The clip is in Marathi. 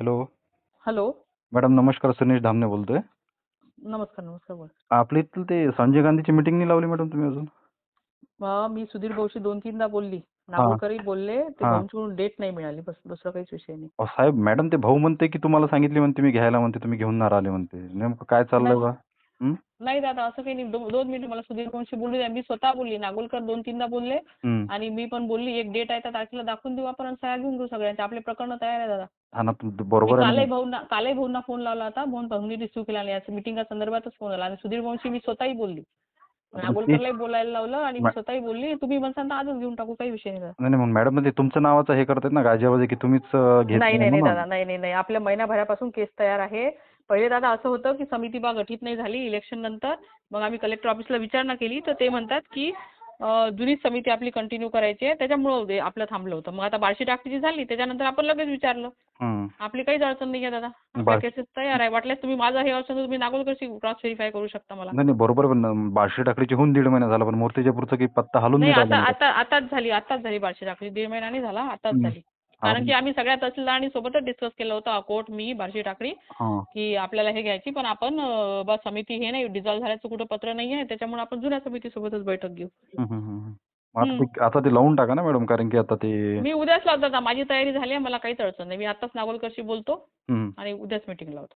हॅलो. हॅलो. मॅडम नमस्कार सुनील धामणे बोलतोय. नमस्कार नमस्कार बोल. आपल्या इथलं ते संजय गांधीची मीटिंग नाही लावली मॅडम तुम्ही अजून? अं, मी सुधीर भाऊशी दोन तीनदा बोलली. नागोळकरही बोलले ते हा. भाऊंकडून डेट नाही मिळाली बस दुसरा काहीच विषय नाही. अहो, साहेब मॅडम ते भाऊ म्हणते की तुम्हाला सांगितले म्हणते मी घ्यायला म्हणते तुम्ही घेऊन नाही आले म्हणते. नेमकं काय चाललंय नाही. बा? नाही दादा असं काही नाही. दो- दोन मिनिटं मला सुधीर भाऊशी बोलू द्या. मी स्वतः बोलली नागोलकर दोन तीनदा बोलले. आणि मी पण बोलली एक डेट आहे त्या तारखेला दाखवून देऊ आपण आणि सह्या घेऊन घेऊ सगळ्यांचे. आपले प्रकरण तयार आहे दादा. हा ना तुम- बरोबर आहे कालही ना. भाऊंना कालही भाऊंना फोन लावला होता भाऊन भाऊंनी रिसिव्ह केला नाही असं मिटिंगा संदर्भातच फोन आला आणि सुधीर भाऊंशी मी स्वतःही बोलली नागोलकरलाही बोलायला लावलं आणि मी मा- स्वतःही बोलली तुम्ही म्हणसाल तर आजच घेऊन टाकू काही विषय नाही दादा. नाही नाही, मग मॅडम म्हणजे तुमचं नावाचं हे करतात ना गाजावाजी की तुम्हीच अं, घेतली नाही नाही नाही म्हणून. दादा नाही नाही नाही आपल्या महिनाभरापासून केस तयार आहे पहिले दादा असं होतं की समिती बा गठीत नाही झाली इलेक्शन नंतर मग आम्ही कलेक्टर ऑफिसला विचारणा केली तर ते म्हणतात की जुनीच समिती आपली कंटिन्यू करायची आहे. त्याच्यामुळं आपलं थांबलं होतं. मग आता बार्शी टाकटीची झाली. त्याच्यानंतर आपण लगेच विचारलं. आपली काहीच अडचण नाही आहे दादा केसेस तयार आहे. वाटल्यास तुम्ही माझं हे तर तुम्ही नागोलकरशी क्रॉस व्हेरीफाय करू शकता मला. नाही बरोबर बार्शी टाकडीची होऊन दीड महिना झाला. पण मूर्तिजापूरचा काही पत्ता हलून नाही आता आताच झाली. आताच झाली बार्शी टाकली. दीड महिना नाही झाला. आताच. झाली. कारण की आम्ही सगळ्या तहसीलदारांनी सोबतच डिस्कस केलं होतं अकोट मी बार्शी टाकळी की आपल्याला हे घ्यायची पण आपण बा समिती हे नाही डिझॉल्व्ह झाल्याचं कुठं पत्र नाही आहे त्याच्यामुळे आपण जुन्या समितीसोबतच बैठक घेऊ. आता ते- लावून टाका ना मॅडम कारण की आता ते मी उद्याच लावतो माझी तयारी झाली आहे मला काहीच अडचण नाही. मी आताच नागोलकरशी बोलतो. आणि उद्याच मीटिंग लावतो